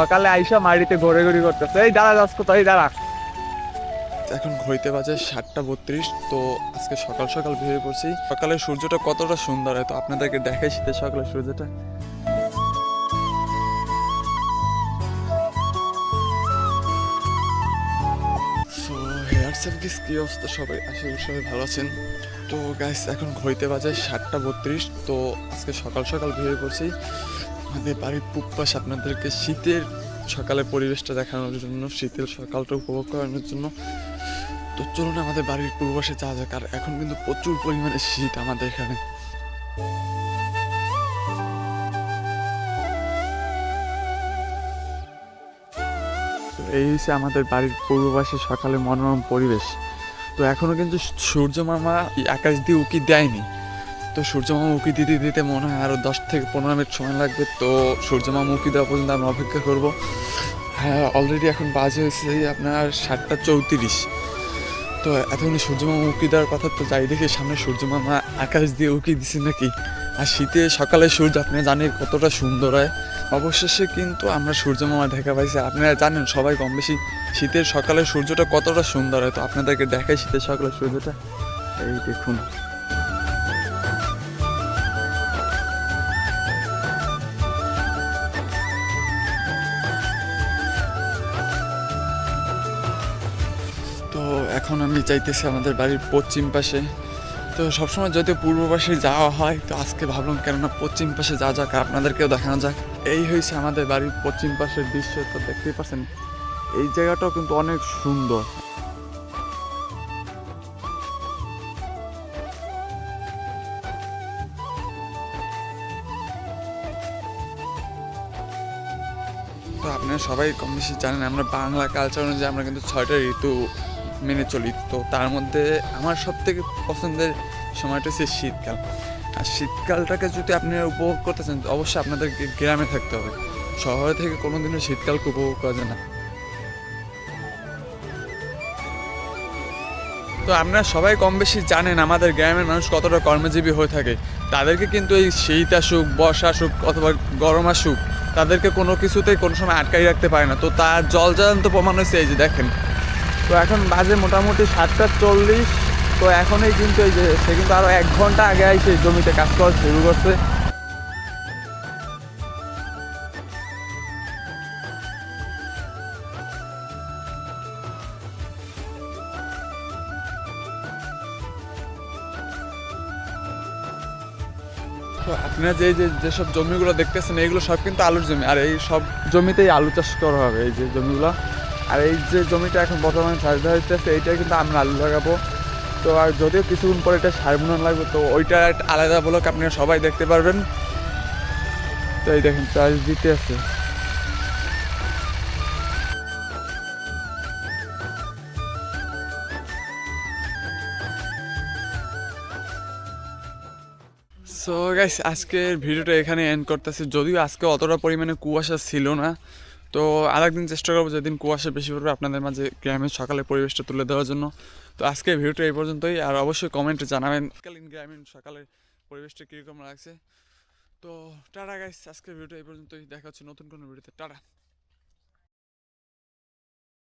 সকালে আইসা মাটিতে ঘোরে ঘুরি করতেছে। এই দাঁড়া যাস কোথায় দাঁড়া। এখন ঘড়িতে বাজে সাতটা বত্রিশ, তো আজকে সকাল সকাল বেরিয়ে পড়ছি। সকালে সূর্যটা কতটা সুন্দর হয় তো আপনাদেরকে দেখাই শীতের সকালে সূর্যটা। কি অবস্থা সবাই? করি সবাই ভালো আছেন। তো গাইস এখন ঘড়িতে বাজে সাতটা বত্রিশ, তো আজকে সকাল সকাল বেরিয়ে পড়ছি। আমাদের বাড়ির পুপ্পাস আপনাদেরকে শীতের সকালের পরিবেশটা দেখানোর জন্য, শীতের সকালটা উপভোগ করানোর জন্য, তো চলুন আমাদের বাড়ির পূর্বপাশে যাওয়া যাক। আর এখন কিন্তু প্রচুর পরিমাণে শীত আমাদের এখানে। এই হচ্ছে আমাদের বাড়ির পূর্বপাশে সকালে মনোরম পরিবেশ। তো এখনও কিন্তু সূর্য মামা আকাশ দিয়ে উকি দেয়নি। তো সূর্য মামা উকি দিতে দিতে মনে হয় আরও দশ থেকে পনেরো মিনিট সময় লাগবে, তো সূর্য মামা উকি দেওয়া পর্যন্ত আমরা অপেক্ষা করব। হ্যাঁ অলরেডি এখন বাজে হয়েছে আপনার সাতটা চৌত্রিশ। তো এতক্ষণ সূর্যমামা উকি দেওয়ার কথা তো যাই দেখি, সামনে সূর্যমামা আকাশ দিয়ে উকি দিছে নাকি? আর শীতে সকালে সূর্য, আপনি জানেন কতটা সুন্দর হয়। অবশেষে কিন্তু আমরা সূর্যমামা দেখা পাইছি। আপনারা জানেন সবাই কম বেশি শীতের সকালে সূর্যটা কতটা সুন্দর হয়। তো আপনাদেরকে দেখাই শীতের সকালে সূর্যটা। এই দেখুন। তো এখন আমি চাইতেছি আমাদের বাড়ির পশ্চিম পাশে। তো সবসময় যদি পূর্ব পাশে যাওয়া হয়, তো আজকে ভাবলাম কেননা পশ্চিম পাশে যা যাক আপনাদেরকেও দেখানো যাক। এই হয়েছে আমাদের বাড়ির পশ্চিম পাশের দৃশ্য, তো দেখতেই পাচ্ছেন, এই জায়গাটাও কিন্তু অনেক সুন্দর। তো আপনারা সবাই কম বেশি জানেন, আমরা বাংলা কালচার অনুযায়ী আমরা কিন্তু ছয়টা ঋতু মেনে চলি। তো তার মধ্যে আমার সব থেকে পছন্দের সময়টা হচ্ছে শীতকাল। আর শীতকালটাকে যদি আপনারা উপভোগ করতে চান, অবশ্যই আপনাদের গ্রামে থাকতে হবে। শহরে থেকে কোনোদিনও শীতকালকে উপভোগ করা যায় না। তো আপনারা সবাই কম বেশি জানেন আমাদের গ্রামের মানুষ কতটা কর্মজীবী হয়ে থাকে। তাদেরকে কিন্তু এই শীত আসুক, বর্ষা আসুক অথবা গরম আসুক, তাদেরকে কোনো কিছুতেই কোনো সময় আটকাই রাখতে পারে না। তো তার জল জ্বালান্ত প্রমাণ হচ্ছে এই যে দেখেন তো এখন বাজে মোটামুটি সাতটা চল্লিশ। তো এখনই কিন্তু এই যে, সে কিন্তু আরও এক ঘণ্টা আগে আইসে জমিতে কাজ করা শুরু করছে। তো আপনারা যে যে যেসব জমিগুলো দেখতেছেন, এইগুলো সব কিন্তু আলুর জমি। আর এই সব জমিতেই আলু চাষ করা হবে, এই যে জমিগুলো। আর এই যে জমিটা এখন বর্তমানে চাষ দেওয়া হচ্ছে এইটা কিন্তু আমরা আলু লাগাবো। তো আর যদিও কিছুক্ষণ পরে এটা সার বুনান লাগবে, তো ওইটা একটা আলাদা ব্লক আপনারা সবাই দেখতে পারবেন। তো এই দেখেন, চাষ দিতে আছে সো গাইস আজকের ভিডিওটা এখানে এন্ড করতেছি। যদিও আজকে অতটা পরিমাণে কুয়াশা ছিল না তো আরেকদিন চেষ্টা করব যেদিন কুয়াশা বেশি পড়বে আপনাদের মাঝে গ্রামের সকালে পরিবেশটা তুলে দেওয়ার জন্য। তো আজকে ভিডিওটা এই পর্যন্তই, আর অবশ্যই কমেন্টে জানাবেন কালীন গ্রামীণ সকালের পরিবেশটা কীরকম লাগছে। তো টাটা গাইস আজকের ভিডিওটা এই পর্যন্তই, দেখা হচ্ছে নতুন কোনো ভিডিওতে, টাটা।